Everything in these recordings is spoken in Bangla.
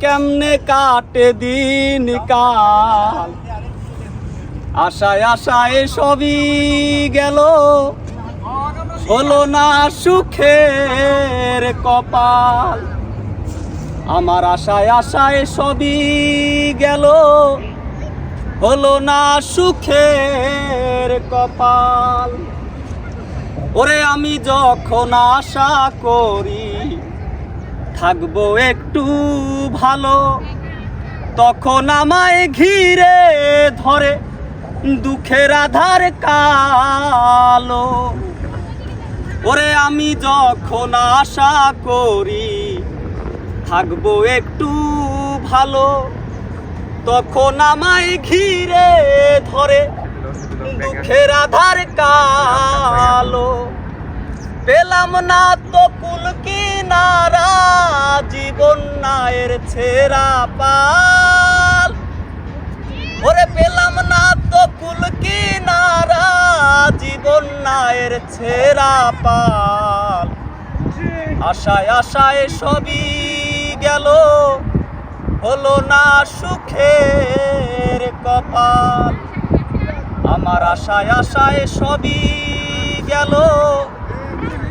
কেমনে কাটে দিন কাল? আশায় আশায় সবই গেল। হলো না সুখের কপাল। আমার আশায় আশায় সবই গেল। হলো না সুখের কপাল। ওরে আমি যখন আশা করি থাকব একটু ভালো। তখন আমায় ঘিরে ধরে দুঃখের আধার কালো। ওরে আমি যখন আশা করি থাকব একটু ভালো, তখন আমায় ঘিরে ধরে দুঃখের আধার কালো। পেলাম না তো কুল কিনারা জীবন নায়ের ছেঁড়া পাল। ওরে পেলাম না তো কুল কিনারা, জীবন নায়ের ছেঁড়া পাল। আশায় আশায় সবই গেল, হলো না সুখের কপাল। আমার আশায় আশায় সবই গেল,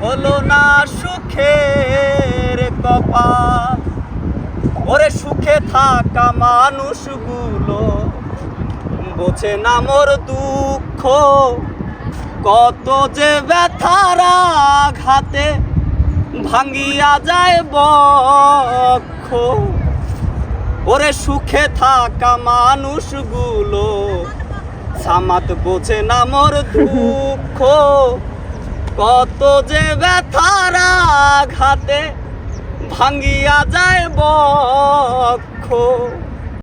হলো না ওরে সুখে থাকা মানুষগুলো, বোঝে না মোর দুঃখ। কত যে ব্যথারা ঘাতে ভাঙ্গিয়া যায় বক্ষ। ওরে সুখে থাকা মানুষগুলো, সামাত বোঝে না মোর দুঃখ। কত যে ব্যথারা ঘাতে ভাঙ্গিয়া যায় বক্ষ।